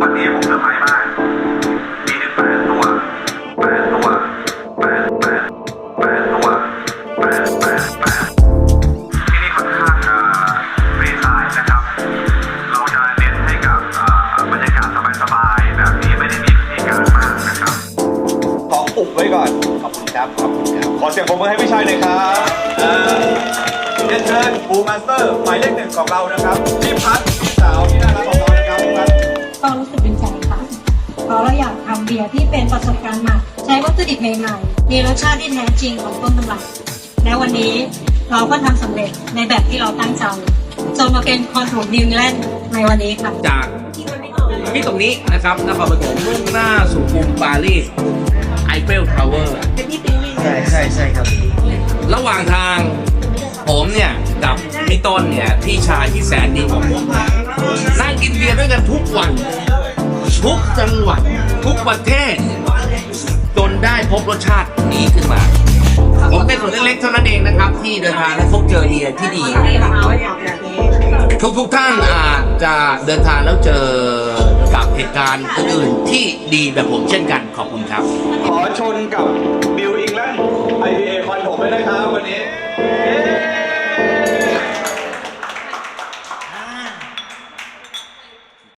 วันนี้ผมเซอร์ไพรส์มากมีถึงแปดตัวแปดตัวแปดแปดแปดตัวแปดแปดแปดที่นี่ค่อนข้างจะฟรีสไตล์นะครับ เราจะเน้นให้กับอ่อบรรยากาศสบายๆแบบนี้ไม่ได้มีพิธีการมากนะครับ ขออุบไว้ก่อน ขอบคุณครับ ขอบคุณครับ ขอเสียงปรบมือให้พี่ชายหน่อยครับเอ่อเรียนเชิญบูมาสเตอร์หมายเลขหนึ่งของเรานะครับพี่พัฒน์ เบียร์ที่เป็นประสบการณ์ใหม่ใช้วัตถุดิบใหม่ๆมีรสชาติที่แท้จริงของต้นตำรับและวันนี้เราก็ทำสำเร็จในแบบที่เราตั้งใจจนมาเป็นคอนโทรนิวซีแลนด์ในวันนี้ค่ะจากที่ตรงนี้นะครับนครปฐมมุ่งหน้าสู่กรุงปารีสไอเฟลทาวเวอร์ใช่ใช่ใช่ครับ ระหว่างทางผมเนี่ยกับพี่ต้นเนี่ยพี่ชายที่แสนดีของผมนั่งกินเบียร์ด้วยกันทุกวัน ทุกจังหวัดทุกประเทศ จนได้พบรสชาตินี้ขึ้นมา ผมเป็นส่วนเล็กๆเท่านั้นเองนะครับ ที่เดินทางและพบเจอเบียที่ดี ทุกๆท่านอาจจะเดินทางแล้วเจอกับเหตุการณ์อื่นๆที่ดีแบบผมเช่นกันขอบคุณครับ ขอชนกับบิลอิงแลนด์